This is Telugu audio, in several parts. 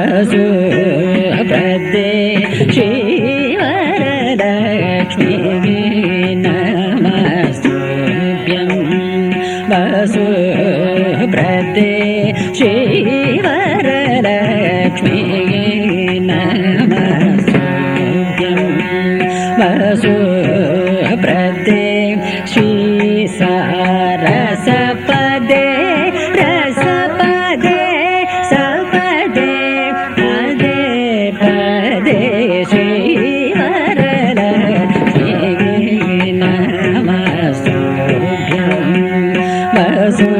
ಸಹಸೇ present.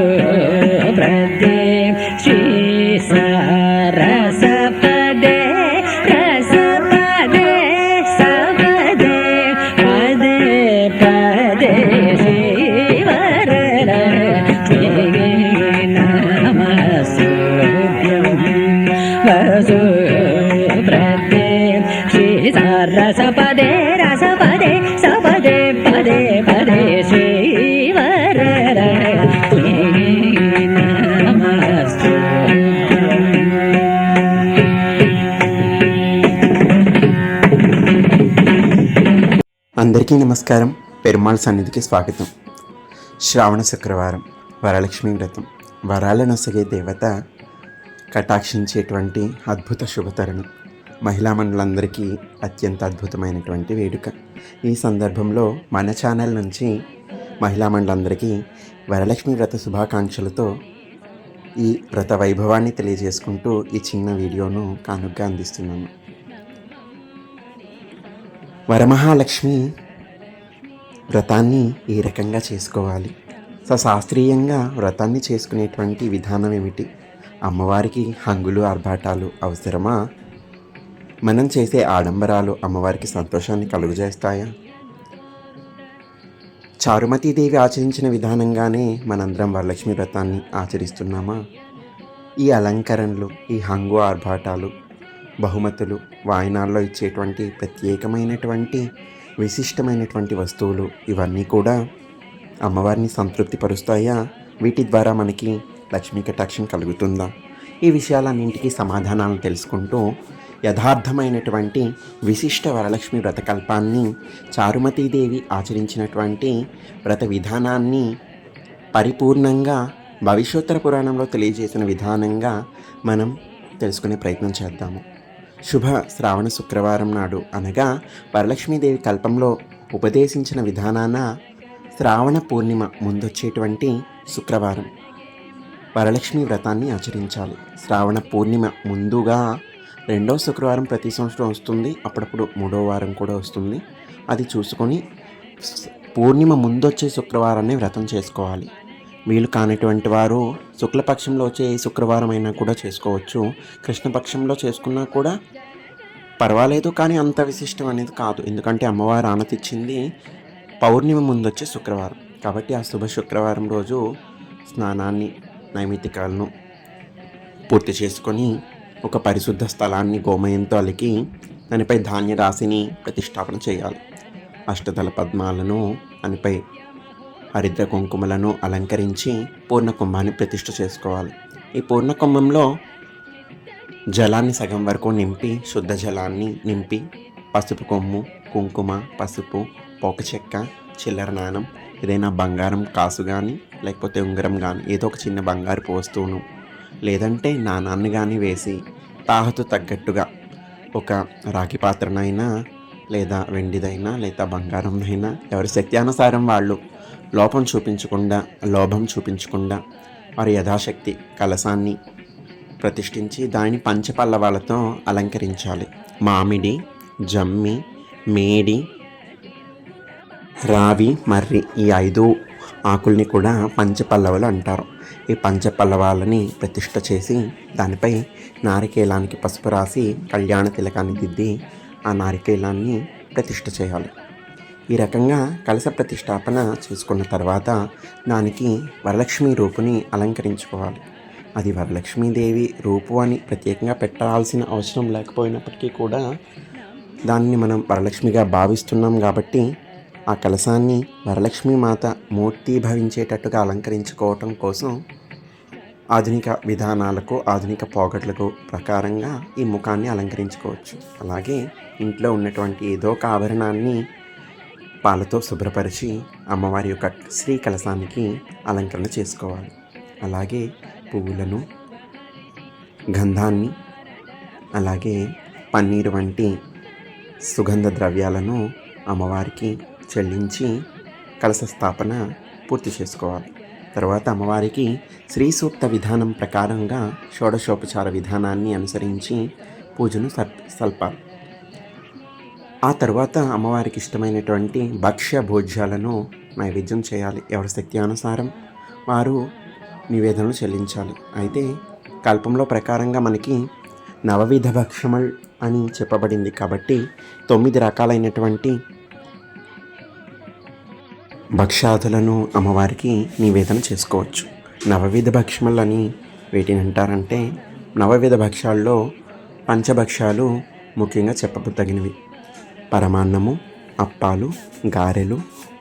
అందరికీ నమస్కారం. పెరుమాళ్ సన్నిధికి స్వాగతం. శ్రావణ శుక్రవారం వరలక్ష్మి వ్రతం. వరాల నొసగే దేవత కటాక్షించేటువంటి అద్భుత శుభతరుణం. మహిళా మండలందరికీ అత్యంత అద్భుతమైనటువంటి వేడుక. ఈ సందర్భంలో మన ఛానల్ నుంచి మహిళా మండలందరికీ వరలక్ష్మి వ్రత శుభాకాంక్షలతో ఈ వ్రత వైభవాన్ని తెలియజేసుకుంటూ ఈ చిన్న వీడియోను కానుగ్గా అందిస్తున్నాను. వరమహాలక్ష్మి వ్రతాన్ని ఏ రకంగా చేసుకోవాలి. సో శాస్త్రీయంగా వ్రతాన్ని చేసుకునేటువంటి విధానం ఏమిటి? అమ్మవారికి హంగులు ఆర్భాటాలు అవసరమా? మనం చేసే ఆడంబరాలు అమ్మవారికి సంతోషాన్ని కలుగజేస్తాయా? చారుమతీదేవి ఆచరించిన విధానంగానే మనందరం వరలక్ష్మి వ్రతాన్ని ఆచరిస్తున్నామా? ఈ అలంకరణలు ఈ హంగు ఆర్భాటాలు బహుమతులు వాయినాల్లో ఇచ్చేటువంటి ప్రత్యేకమైనటువంటి విశిష్టమైనటువంటి వస్తువులు ఇవన్నీ కూడా అమ్మవారిని సంతృప్తిపరుస్తాయా? వీటి ద్వారా మనకి లక్ష్మీ కటాక్షం కలుగుతుందా? ఈ విషయాలన్నింటికీ సమాధానాలను తెలుసుకుంటూ యథార్థమైనటువంటి విశిష్ట వరలక్ష్మి వ్రతకల్పాన్ని చారుమతీదేవి ఆచరించినటువంటి వ్రత విధానాన్ని పరిపూర్ణంగా భవిష్యోత్తర పురాణంలో తెలియజేసిన విధానంగా మనం తెలుసుకునే ప్రయత్నం చేద్దాము. శుభ శ్రావణ శుక్రవారం నాడు అనగా వరలక్ష్మీదేవి కల్పంలో ఉపదేశించిన విధానాన శ్రావణ పూర్ణిమ ముందొచ్చేటువంటి శుక్రవారం. వరలక్ష్మి వ్రతాన్ని ఆచరించాలి. శ్రావణ పూర్ణిమ ముందుగా రెండో శుక్రవారం ప్రతి సంవత్సరం వస్తుంది. అప్పుడప్పుడు మూడో వారం కూడా వస్తుంది. అది చూసుకొని పూర్ణిమ ముందొచ్చే శుక్రవారాన్ని వ్రతం చేసుకోవాలి. వీలు కానటువంటి వారు శుక్లపక్షంలో వచ్చే ఏ శుక్రవారం అయినా కూడా చేసుకోవచ్చు. కృష్ణపక్షంలో చేసుకున్నా కూడా పర్వాలేదు కానీ అంత విశిష్టం అనేది కాదు. ఎందుకంటే అమ్మవారు ఆనతిచ్చింది పౌర్ణిమ ముందు వచ్చే శుక్రవారం. కాబట్టి ఆ శుభ శుక్రవారం రోజు స్నానాన్ని నైమిత్తికాలను పూర్తి చేసుకొని ఒక పరిశుద్ధ స్థలాన్ని గోమయంతో అలికి దానిపై ధాన్య రాశిని ప్రతిష్టాపన చేయాలి. అష్టదళ పద్మాలను దానిపై హరిద్ర కుంకుమలను అలంకరించి పూర్ణ కుంభాన్ని ప్రతిష్ఠ చేసుకోవాలి. ఈ పూర్ణకుంభంలో జలాన్ని సగం వరకు నింపి శుద్ధ జలాన్ని నింపి పసుపు కొమ్ము కుంకుమ పసుపు పోక చెక్క చిల్లర నాణం ఏదైనా బంగారం కాసు కానీ లేకపోతే ఉంగరం కానీ ఏదో ఒక చిన్న బంగారు వస్తువును లేదంటే నాణాన్ని కానీ వేసి తాహతు తగ్గట్టుగా ఒక రాగి పాత్రనైనా లేదా వెండిదైనా లేదా బంగారంనైనా ఎవరి శక్త్యానుసారం వాళ్ళు లోపం చూపించకుండా లోభం చూపించకుండా వారి యథాశక్తి కలసాన్ని ప్రతిష్ఠించి దానిని పంచపల్లవాలతో అలంకరించాలి. మామిడి జమ్మి మేడి రావి మర్రి ఈ ఐదు ఆకుల్ని కూడా పంచపల్లవులు అంటారు. ఈ పంచపల్లవాలని ప్రతిష్ట చేసి దానిపై నారికేలానికి పసుపు రాసి కళ్యాణ తిలకాన్ని దిద్ది ఆ నారికేలాన్ని ప్రతిష్ట చేయాలి. ఈ రకంగా కలశ ప్రతిష్టాపన చేసుకున్న తర్వాత దానికి వరలక్ష్మి రూపుని అలంకరించుకోవాలి. అది వరలక్ష్మీదేవి రూపు అని ప్రత్యేకంగా పెట్టాల్సిన అవసరం లేకపోయినప్పటికీ కూడా దాన్ని మనం వరలక్ష్మిగా భావిస్తున్నాం కాబట్టి ఆ కలశాన్ని వరలక్ష్మి మాత మూర్తి భవించేటట్టుగా అలంకరించుకోవటం కోసం ఆధునిక విధానాలకు ఆధునిక పోగట్లకు ప్రకారంగా ఈ ముఖాన్ని అలంకరించుకోవచ్చు. అలాగే ఇంట్లో ఉన్నటువంటి ఏదో ఒక ఆభరణాన్ని పాలతో శుభ్రపరిచి అమ్మవారి యొక్క శ్రీ కలశానికి అలంకరణ చేసుకోవాలి. అలాగే పువ్వులను గంధాన్ని అలాగే పన్నీరు వంటి సుగంధ ద్రవ్యాలను అమ్మవారికి చెల్లించి కలశ స్థాపన పూర్తి చేసుకోవాలి. తర్వాత అమ్మవారికి శ్రీ సూక్త విధానం ప్రకారంగా షోడశోపచార విధానాన్ని అనుసరించి పూజను సర్ప సల్పాలి. ఆ తర్వాత అమ్మవారికి ఇష్టమైనటువంటి భక్ష్య భోజ్యాలను నైవేద్యం చేయాలి. ఎవరి శక్తి అనుసారం వారు నివేదనలు చెల్లించాలి. అయితే కల్పంలో ప్రకారంగా మనకి నవవిధ భక్షమల్ అని చెప్పబడింది కాబట్టి తొమ్మిది రకాలైనటువంటి భక్ష్యాదులను అమ్మవారికి నివేదన చేసుకోవచ్చు. నవవిధ భక్ష్యములు అని వీటిని అంటారంటే నవవిధ భక్ష్యాల్లో పంచభక్ష్యాలు ముఖ్యంగా చెప్పదగినవి పరమాన్నము అప్పాలు గారెలు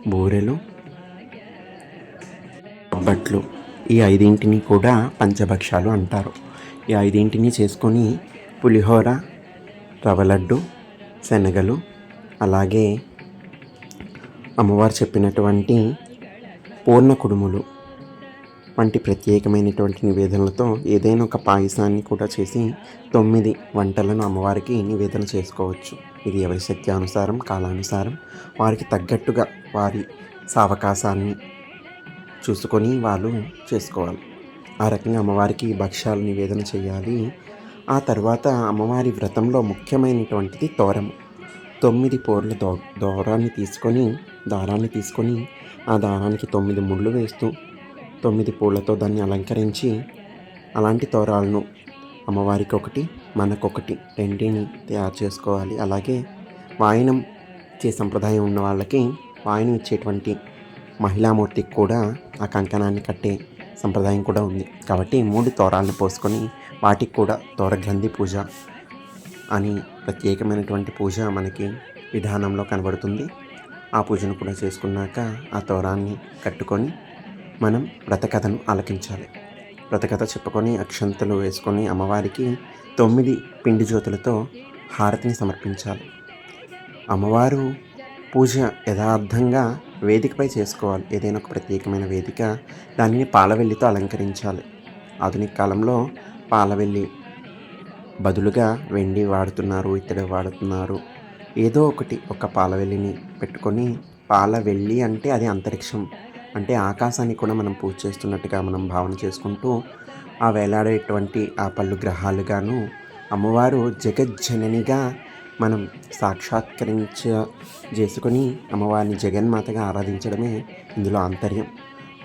బూరెలు బట్లు. ఈ ఐదింటిని కూడా పంచభక్షాలు అంటారు. ఈ ఐదింటిని చేసుకొని పులిహోర రవ్వ లడ్డు శనగలు అలాగే అమ్మవారు చెప్పినటువంటి పూర్ణ కుడుములు వంటి ప్రత్యేకమైనటువంటి నివేదనలతో ఏదైనా ఒక పాయసాన్ని కూడా చేసి తొమ్మిది వంటలను అమ్మవారికి నివేదన చేసుకోవచ్చు. ఇది ఎవరి శక్తి అనుసారం కాలానుసారం వారికి తగ్గట్టుగా వారి సావకాశాన్ని చూసుకొని వాళ్ళు చేసుకోవాలి. ఆ రకంగా అమ్మవారికి భక్ష్యాలు నివేదన చేయాలి. ఆ తర్వాత అమ్మవారి వ్రతంలో ముఖ్యమైనటువంటిది తోరము తొమ్మిది పోర్ల దో దూరాన్ని తీసుకొని దారాన్ని తీసుకొని ఆ దారానికి తొమ్మిది ముళ్ళు వేస్తూ తొమ్మిది పూలతో దాన్ని అలంకరించి అలాంటి తోరాలను అమ్మవారికి ఒకటి మనకొకటి రెండింటిని తయారు చేసుకోవాలి. అలాగే వాయనం ఇచ్చే సంప్రదాయం ఉన్న వాళ్ళకి వాయనం ఇచ్చేటువంటి మహిళామూర్తికి కూడా ఆ కంకణాన్ని కట్టే సంప్రదాయం కూడా ఉంది. కాబట్టి మూడు తోరాలను పోసుకొని వాటికి కూడా తోరగ్రంథి పూజ అని ప్రత్యేకమైనటువంటి పూజ మనకి విధానంలో కనబడుతుంది. ఆ పూజను కూడా చేసుకున్నాక ఆ తోరాన్ని కట్టుకొని మనం వ్రతకథను ఆలకించాలి. వ్రతకథ చెప్పుకొని అక్షంతలు వేసుకొని అమ్మవారికి తొమ్మిది పిండి జ్యోతులతో హారతిని సమర్పించాలి. అమ్మవారు పూజ యథార్థంగా వేదికపై చేసుకోవాలి. ఏదైనా ఒక ప్రత్యేకమైన వేదిక దానిని పాలవెల్లితో అలంకరించాలి. ఆధునిక కాలంలో పాలవెల్లి బదులుగా వెండి వాడుతున్నారు ఇత్తడి వాడుతున్నారు. ఏదో ఒకటి ఒక పాలవెల్లిని పెట్టుకొని పాలవెల్లి అంటే అది అంతరిక్షం. అంటే ఆకాశాన్ని కూడా మనం పూజ చేస్తున్నట్టుగా మనం భావన చేసుకుంటూ ఆ వేలాడేటువంటి ఆ పళ్ళు గ్రహాలుగాను అమ్మవారు జగజ్జననిగా మనం సాక్షాత్కరించ చేసుకొని అమ్మవారిని జగన్మాతగా ఆరాధించడమే ఇందులో ఆంతర్యం.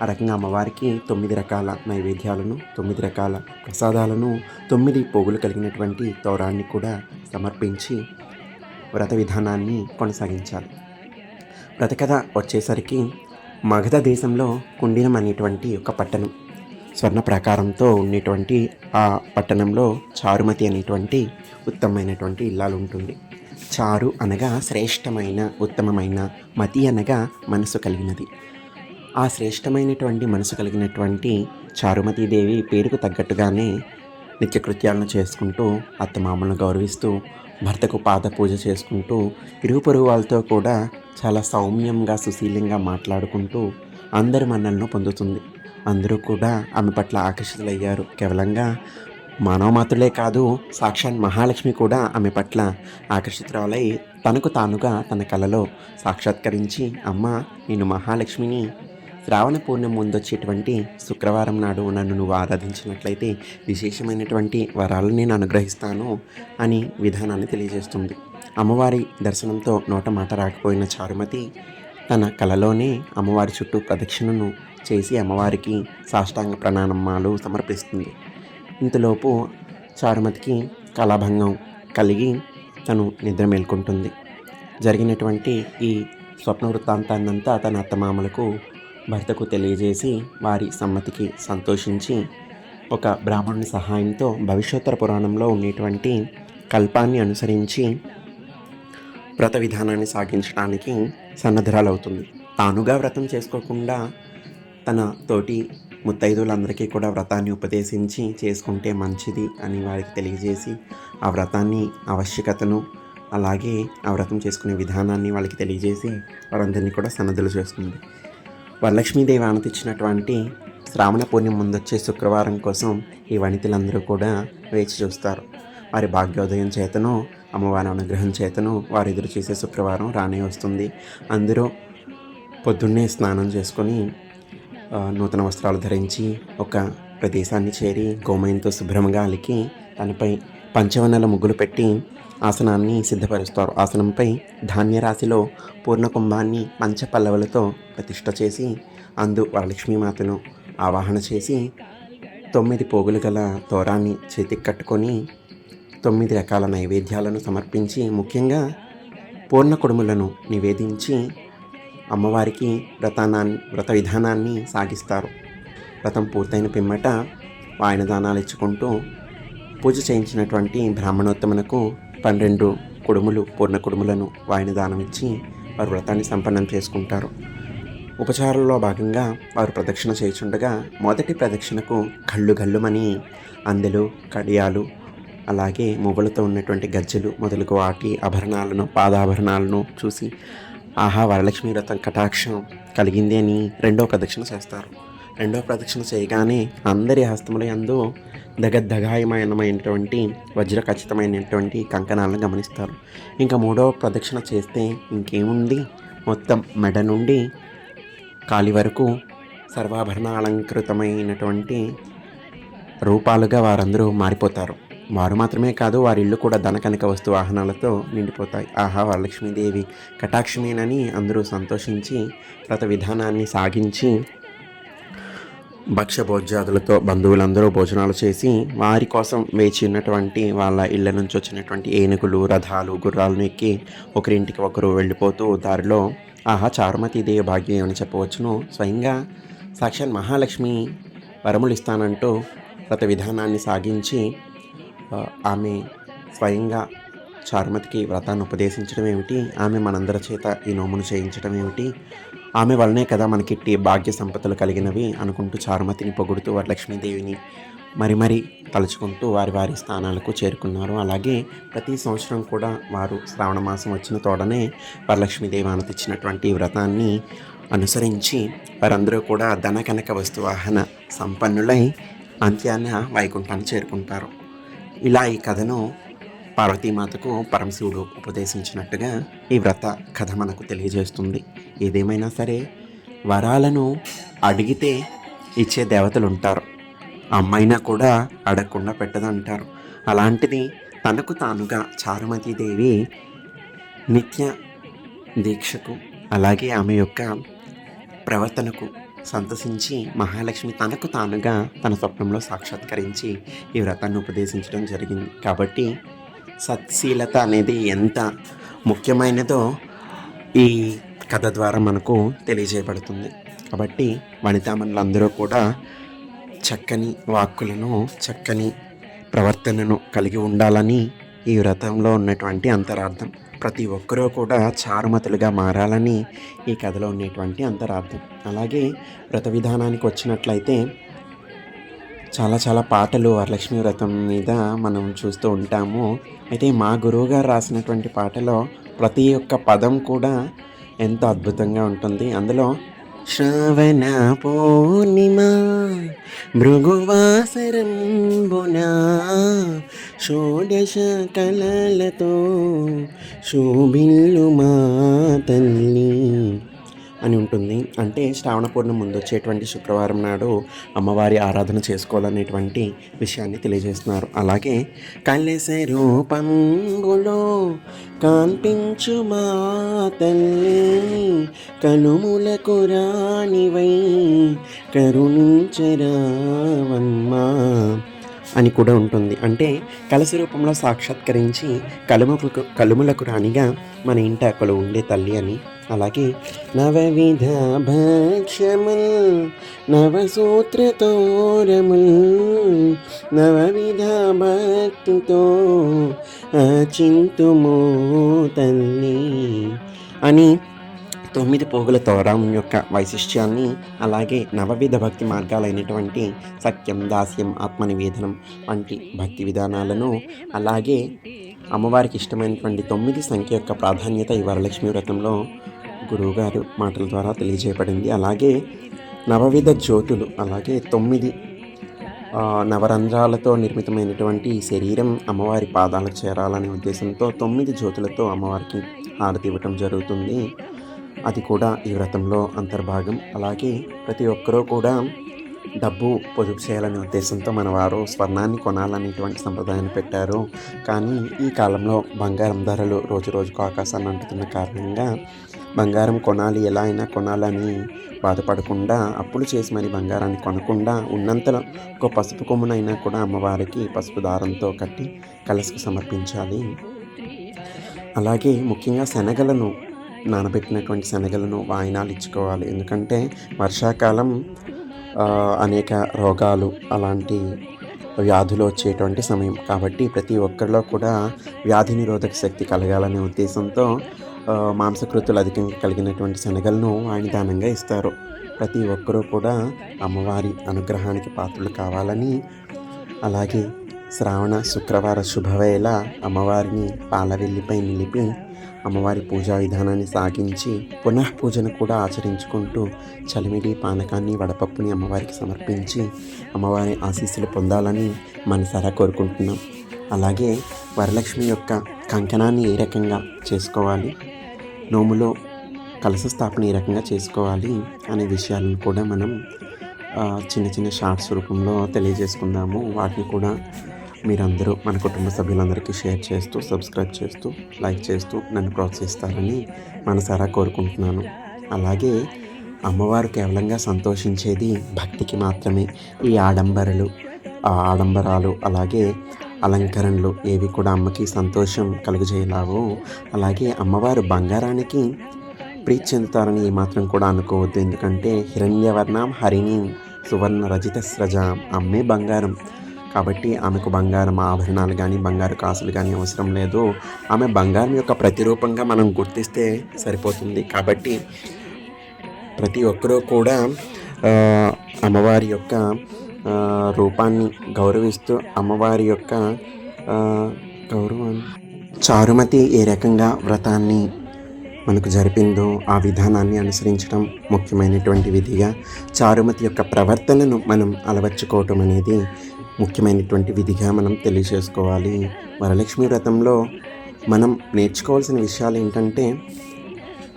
ఆ రకంగా అమ్మవారికి తొమ్మిది రకాల నైవేద్యాలను తొమ్మిది రకాల ప్రసాదాలను తొమ్మిది పోగులు కలిగినటువంటి తౌరాన్ని కూడా సమర్పించి వ్రత విధానాన్ని కొనసాగించాలి. వ్రతకథ వచ్చేసరికి మగధ దేశంలో కుండినం అనేటువంటి ఒక పట్టణం. స్వర్ణ ప్రాకారంతో ఉండేటువంటి ఆ పట్టణంలో చారుమతి అనేటువంటి ఉత్తమమైనటువంటి ఇల్లాలు ఉంటుంది. చారు అనగా శ్రేష్టమైన ఉత్తమమైన మతి అనగా మనసు కలిగినది. ఆ శ్రేష్టమైనటువంటి మనసు కలిగినటువంటి చారుమతీదేవి పేరుకు తగ్గట్టుగానే నిత్యకృత్యాలను చేసుకుంటూ అత్తమామలను గౌరవిస్తూ భర్తకు పాద పూజ చేసుకుంటూ ఇరుగు పొరుగు వాళ్ళతో కూడా చాలా సౌమ్యంగా సుశీలంగా మాట్లాడుకుంటూ అందరి మన్నలను పొందుతుంది. అందరూ కూడా ఆమె పట్ల ఆకర్షితులయ్యారు. కేవలంగా మానవ మాత్రులే కాదు సాక్షాత్ మహాలక్ష్మి కూడా ఆమె పట్ల ఆకర్షితురాలై తనకు తానుగా తన కలలో సాక్షాత్కరించి అమ్మ నేను మహాలక్ష్మిని శ్రావణ పూర్ణం ముందు వచ్చేటువంటి శుక్రవారం నాడు నన్ను నువ్వు ఆరాధించినట్లయితే విశేషమైనటువంటి వరాలను నేను అనుగ్రహిస్తాను అని విధానాన్ని తెలియజేస్తుంది. అమ్మవారి దర్శనంతో నోట మాట రాకపోయిన చారుమతి తన కలలోనే అమ్మవారి చుట్టూ ప్రదక్షిణను చేసి అమ్మవారికి సాష్టాంగ ప్రణామాలు సమర్పిస్తుంది. ఇంతలోపు చారుమతికి కళాభంగం కలిగి తను నిద్ర మేల్కొంటుంది. జరిగినటువంటి ఈ స్వప్న వృత్తాంతాన్నంతా తన అత్తమామలకు భర్తకు తెలియజేసి వారి సమ్మతికి సంతోషించి ఒక బ్రాహ్మణుని సహాయంతో భవిష్యోత్తర పురాణంలో ఉండేటువంటి కల్పాన్ని అనుసరించి వ్రత విధానాన్ని సాగించడానికి సన్నద్ధరాలవుతుంది. తానుగా వ్రతం చేసుకోకుండా తన తోటి ముత్తైదులందరికీ కూడా వ్రతాన్ని ఉపదేశించి చేసుకుంటే మంచిది అని వారికి తెలియజేసి ఆ వ్రతాన్ని ఆవశ్యకతను అలాగే ఆ వ్రతం చేసుకునే విధానాన్ని వాళ్ళకి తెలియజేసి వారందరినీ కూడా సన్నద్ధులు చేస్తుంది. వరలక్ష్మీదేవి ఆనతిచ్చినటువంటి శ్రావణ పూర్ణిమ ముందొచ్చే శుక్రవారం కోసం ఈ వనితలందరూ కూడా వేచి చూస్తారు. వారి భాగ్యోదయం చేతను అమ్మవారి అనుగ్రహం చేతను వారు ఎదురు చేసే శుక్రవారం రానే వస్తుంది. అందరూ పొద్దున్నే స్నానం చేసుకొని నూతన వస్త్రాలు ధరించి ఒక ప్రదేశాన్ని చేరి గోమయంతో శుభ్రంగా అలికి దానిపై పంచవన్నెల ముగ్గులు పెట్టి ఆసనాన్ని సిద్ధపరుస్తారు. ఆసనంపై ధాన్యరాశిలో పూర్ణకుంభాన్ని పంచపల్లవులతో ప్రతిష్ఠ చేసి అందు వరలక్ష్మీమాతను ఆవాహన చేసి తొమ్మిది పోగులు గల తోరాన్ని చేతికి కట్టుకొని తొమ్మిది రకాల నైవేద్యాలను సమర్పించి ముఖ్యంగా పూర్ణ కుడుములను నివేదించి అమ్మవారికి వ్రతానాన్ని వ్రత విధానాన్ని సాగిస్తారు. వ్రతం పూర్తయిన పిమ్మట వాయనదానాలు ఇచ్చుకుంటూ పూజ చేయించినటువంటి బ్రాహ్మణోత్తమునకు పన్నెండు కుడుములు పూర్ణ కుడుములను వాయనదానం ఇచ్చి వారు వ్రతాన్ని సంపన్నం చేసుకుంటారు. ఉపచారంలో భాగంగా వారు ప్రదక్షిణ చేయుచుండగా మొదటి ప్రదక్షిణకు కళ్ళు గల్లుమని అందెలు కడియాలు అలాగే మువ్వలతో ఉన్నటువంటి గజ్జెలు మొదలుగు వాటి ఆభరణాలను పాదాభరణాలను చూసి ఆహా వరలక్ష్మి వ్రతం కటాక్షం కలిగింది అని రెండో ప్రదక్షిణ చేస్తారు. రెండో ప్రదక్షిణ చేయగానే అందరి హస్తముల యందు దగద్దగాయమైనటువంటి వజ్ర ఖచ్చితమైనటువంటి కంకణాలను గమనిస్తారు. ఇంకా మూడవ ప్రదక్షిణ చేస్తే ఇంకేముంది? మొత్తం మెడ నుండి కాలి వరకు సర్వాభరణ అలంకృతమైనటువంటి రూపాలుగా వారందరూ మారిపోతారు. వారు మాత్రమే కాదు వారి ఇల్లు కూడా ధనకనక వస్తు వాహనాలతో నిండిపోతాయి. ఆహా వరలక్ష్మీదేవి. కటాక్షమేనని అందరూ సంతోషించి వ్రత విధానాన్ని సాగించి భక్ష్య భోజ్యాదులతో బంధువులందరూ భోజనాలు చేసి వారి కోసం వేచి ఉన్నటువంటి వాళ్ళ ఇళ్ళ నుంచి వచ్చినటువంటి ఏనుగులు రథాలు గుర్రాలను ఎక్కి ఒకరింటికి ఒకరు వెళ్ళిపోతూ దారిలో ఆహా చారుమతీదేవి భాగ్యం అని చెప్పవచ్చును. స్వయంగా సాక్షాత్ మహాలక్ష్మి వరములు ఇస్తానంటూ వ్రత విధానాన్ని సాగించి ఆమె స్వయంగా చారుమతికి వ్రతాన్ని ఉపదేశించడం ఏమిటి? ఆమె మనందరి చేత ఈ నోమును చేయించడం ఏమిటి? ఆమె వల్లనే కదా మనకిట్టి భాగ్య సంపదలు కలిగినవి అనుకుంటూ చారుమతిని పొగుడుతూ వరలక్ష్మీదేవిని మరి మరి తలుచుకుంటూ వారి వారి స్థానాలకు చేరుకున్నారు. అలాగే ప్రతి సంవత్సరం కూడా వారు శ్రావణ మాసం వచ్చిన తోడనే వరలక్ష్మీదేవి ఆనతిచ్చినటువంటి తెచ్చినటువంటి వ్రతాన్ని అనుసరించి వారందరూ కూడా ధన కనక వస్తువాహన సంపన్నులై అంత్యాన వైకుంఠాన్ని చేరుకుంటారు. ఇలా ఈ కథను పార్వతీమాతకు పరమశివుడు ఉపదేశించినట్టుగా ఈ వ్రత కథ మనకు తెలియజేస్తుంది. ఏదేమైనా సరే వరాలను అడిగితే ఇచ్చే దేవతలు ఉంటారు. అమ్మైనా కూడా అడగకుండా పెట్టదంటారు. అలాంటిది తనకు తానుగా చారుమతీదేవి నిత్య దీక్షకు అలాగే ఆమె యొక్క ప్రవర్తనకు సంతసించి మహాలక్ష్మి తనకు తానుగా తన స్వప్నంలో సాక్షాత్కరించి ఈ వ్రతాన్ని ఉపదేశించడం జరిగింది. కాబట్టి సత్శీలత అనేది ఎంత ముఖ్యమైనదో ఈ కథ ద్వారా మనకు తెలియజేయబడుతుంది. కాబట్టి వనితామణులందరూ కూడా చక్కని వాక్కులను చక్కని ప్రవర్తనను కలిగి ఉండాలని ఈ వ్రతంలో ఉన్నటువంటి అంతరార్థం. ప్రతి ఒక్కరూ కూడా చారుమతులుగా మారాలని ఈ కథలో ఉన్నటువంటి అంతరార్థం. అలాగే వ్రత విధానానికి వచ్చినట్లయితే చాలా చాలా పాటలు వరలక్ష్మి వ్రతం మీద మనం చూస్తూ ఉంటాము. అయితే మా గురువు గారు రాసినటువంటి పాటలో ప్రతి ఒక్క పదం కూడా ఎంతో అద్భుతంగా ఉంటుంది. అందులో శ్రావణ పూర్ణిమ భృగువాసరంబున షోడశ కళలతో శోభిల్లు మా తల్లి. అని ఉంటుంది. అంటే శ్రావణ పూర్ణం ముందు వచ్చేటువంటి శుక్రవారం నాడు అమ్మవారి ఆరాధన చేసుకోవాలనేటువంటి విషయాన్ని తెలియజేస్తున్నారు. అలాగే కలిసే రూపంగులో కాన్పించు మా తల్లి కనుములకు రాణివై కరుణించరావమ్మా అని కూడా ఉంటుంది. అంటే కలసి రూపంలో సాక్షాత్కరించి కలుములకు కలుములకు రాణిగా మన ఇంట అక్కడ ఉండే తల్లి అని. అలాగే నవవిధ భక్షముల్ నవసూత్రతోరముల్ నవవిధ భక్తితో చింతుమో తల్లి అని తొమ్మిది పోగుల తోరం యొక్క వైశిష్ట్యాన్ని అలాగే నవవిధ భక్తి మార్గాలైనటువంటి సత్యం దాస్యం ఆత్మనివేదనం వంటి భక్తి విధానాలను అలాగే అమ్మవారికి ఇష్టమైనటువంటి తొమ్మిది సంఖ్య యొక్క ప్రాధాన్యత ఈ వరలక్ష్మి వ్రతంలో గురువుగారు మాటల ద్వారా తెలియజేయబడింది. అలాగే నవవిధ జ్యోతులు అలాగే తొమ్మిది నవరంధ్రాలతో నిర్మితమైనటువంటి శరీరం అమ్మవారి పాదాలకు చేరాలనే ఉద్దేశంతో తొమ్మిది జ్యోతులతో అమ్మవారికి హారతి ఇవ్వటం జరుగుతుంది. అది కూడా ఈ వ్రతంలో అంతర్భాగం. అలాగే ప్రతి ఒక్కరూ కూడా డబ్బు పొదుపు చేయాలనే ఉద్దేశంతో మన వారు స్వర్ణాన్ని కొనాలనేటువంటి సంప్రదాయాన్ని పెట్టారు. కానీ ఈ కాలంలో బంగారం ధరలు రోజు రోజుకు ఆకాశాన్ని అంటుతున్న కారణంగా బంగారం కొనాలి ఎలా అయినా కొనాలని బాధపడకుండా అప్పులు చేసి మరి బంగారాన్ని కొనకుండా ఉన్నంతలో ఒక పసుపు కొమ్మునైనా కూడా అమ్మవారికి పసుపు దారంతో కట్టి కలసుకు సమర్పించాలి. అలాగే ముఖ్యంగా శనగలను నానబెట్టినటువంటి శనగలను వాయినాలు ఇచ్చుకోవాలి. ఎందుకంటే వర్షాకాలం అనేక రోగాలు అలాంటి వ్యాధులు వచ్చేటువంటి సమయం. కాబట్టి ప్రతి ఒక్కరిలో కూడా వ్యాధి నిరోధక శక్తి కలగాలనే ఉద్దేశంతో మాంసకృతులు అధికంగా కలిగినటువంటి శనగలను వాయిని దానంగా ఇస్తారు. ప్రతి ఒక్కరూ కూడా అమ్మవారి అనుగ్రహానికి పాత్రలు కావాలని అలాగే శ్రావణ శుక్రవార శుభవేళ అమ్మవారిని పాలవెల్లిపై నిలిపి అమ్మవారి పూజా విధానాన్ని సాగించి పునః పూజను కూడా ఆచరించుకుంటూ చలిమిడి పానకాన్ని వడపప్పుని అమ్మవారికి సమర్పించి అమ్మవారి ఆశీస్సులు పొందాలని మనసారా కోరుకుంటున్నాం. అలాగే వరలక్ష్మి యొక్క కంకణాన్ని ఏ రకంగా చేసుకోవాలి? నోములో కలశ స్థాపన ఏ రకంగా చేసుకోవాలి? అనే విషయాలను కూడా మనం చిన్న చిన్న షార్ట్స్ రూపంలో తెలియజేసుకుందాము. వాటిని కూడా మీరందరూ మన కుటుంబ సభ్యులందరికీ షేర్ చేస్తూ సబ్స్క్రైబ్ చేస్తూ లైక్ చేస్తూ నన్ను ప్రోత్సహిస్తారని మనసారా కోరుకుంటున్నాను. అలాగే అమ్మవారు కేవలంగా సంతోషించేది భక్తికి మాత్రమే. ఈ ఆడంబరలు ఆ ఆడంబరాలు అలాగే అలంకరణలు ఏవి కూడా అమ్మకి సంతోషం కలుగజేయలావు. అలాగే అమ్మవారు బంగారానికి ప్రీతి చెందుతారని ఏమాత్రం కూడా అనుకోవద్దు. ఎందుకంటే హిరణ్యవర్ణం హరిణి సువర్ణ రజిత స్రజ అమ్మే బంగారం. కాబట్టి ఆమెకు బంగారం ఆభరణాలు కానీ బంగారు కాసులు కానీ అవసరం లేదు. ఆమె బంగారం యొక్క ప్రతిరూపంగా మనం గుర్తిస్తే సరిపోతుంది. కాబట్టి ప్రతి ఒక్కరూ కూడా అమ్మవారి యొక్క రూపాన్ని గౌరవిస్తూ అమ్మవారి యొక్క గౌరవం చారుమతి ఏ రకంగా వ్రతాన్ని మనకు జరిపిందో ఆ విధానాన్ని అనుసరించడం ముఖ్యమైనటువంటి విధిగా చారుమతి యొక్క ప్రవర్తనను మనం అలవర్చుకోవటం అనేది ముఖ్యమైనటువంటి విధిగా మనం తెలియజేసుకోవాలి. వరలక్ష్మి వ్రతంలో మనం నేర్చుకోవాల్సిన విషయాలు ఏంటంటే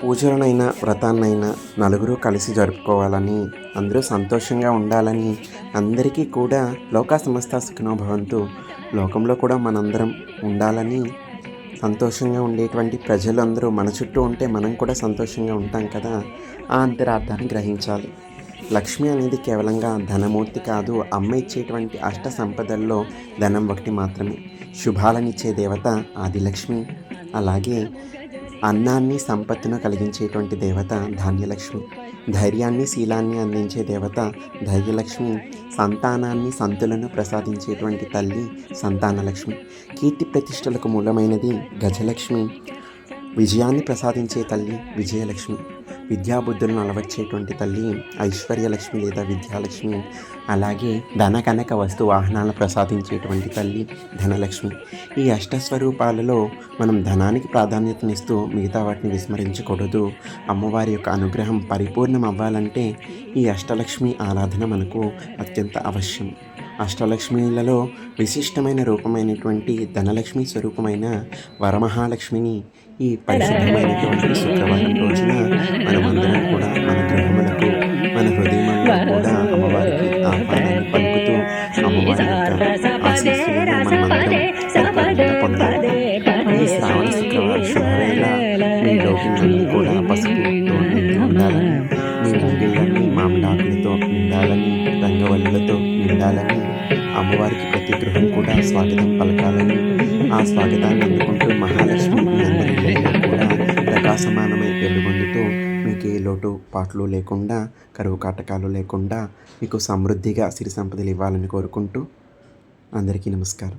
పూజలనైనా వ్రతాన్నైనా నలుగురు కలిసి జరుపుకోవాలని అందరూ సంతోషంగా ఉండాలని అందరికీ కూడా లోకా సమస్త సుఖినో భవంతు లోకంలో కూడా మనందరం ఉండాలని సంతోషంగా ఉండేటువంటి ప్రజలందరూ మన చుట్టూ ఉంటే మనం కూడా సంతోషంగా ఉంటాం కదా. ఆ అంతరార్థాన్ని గ్రహించాలి. లక్ష్మి అనేది కేవలంగా ధనమూర్తి కాదు అమ్మ ఇచ్చేటువంటి అష్ట సంపదల్లో ధనం ఒకటి మాత్రమే. శుభాలనిచ్చే దేవత ఆదిలక్ష్మి అలాగే అన్నాన్ని సంపత్తును కలిగించేటువంటి దేవత ధాన్యలక్ష్మి. ధైర్యాన్ని శీలాన్ని అందించే దేవత ధైర్యలక్ష్మి. సంతానాన్ని సంతులను ప్రసాదించేటువంటి తల్లి సంతానలక్ష్మి. కీర్తి ప్రతిష్టలకు మూలమైనది గజలక్ష్మి. విజయాన్ని ప్రసాదించే తల్లి విజయలక్ష్మి. విద్యాబుద్ధులను అలవర్చేటువంటి తల్లి ఐశ్వర్యలక్ష్మి లేదా విద్యాలక్ష్మి అలాగే ధన కనక వస్తు వాహనాలను ప్రసాదించేటువంటి తల్లి ధనలక్ష్మి. ఈ అష్టస్వరూపాలలో మనం ధనానికి ప్రాధాన్యతనిస్తూ మిగతా వాటిని విస్మరించకూడదు. అమ్మవారి యొక్క అనుగ్రహం పరిపూర్ణం అవ్వాలంటే ఈ అష్టలక్ష్మి ఆరాధన మనకు అత్యంత అవశ్యం. అష్టలక్ష్మిలలో విశిష్టమైన రూపమైనటువంటి ధనలక్ష్మి స్వరూపమైన వరమహాలక్ష్మిని ఈ పరిశుభ్రమైనటువంటి శుక్రవారం రోజున లోటుపాట్లు లేకుండా కరువు కాటకాలు లేకుండా మీకు సమృద్ధిగా సిరి సంపదలు ఇవ్వాలని కోరుకుంటూ అందరికీ నమస్కారం.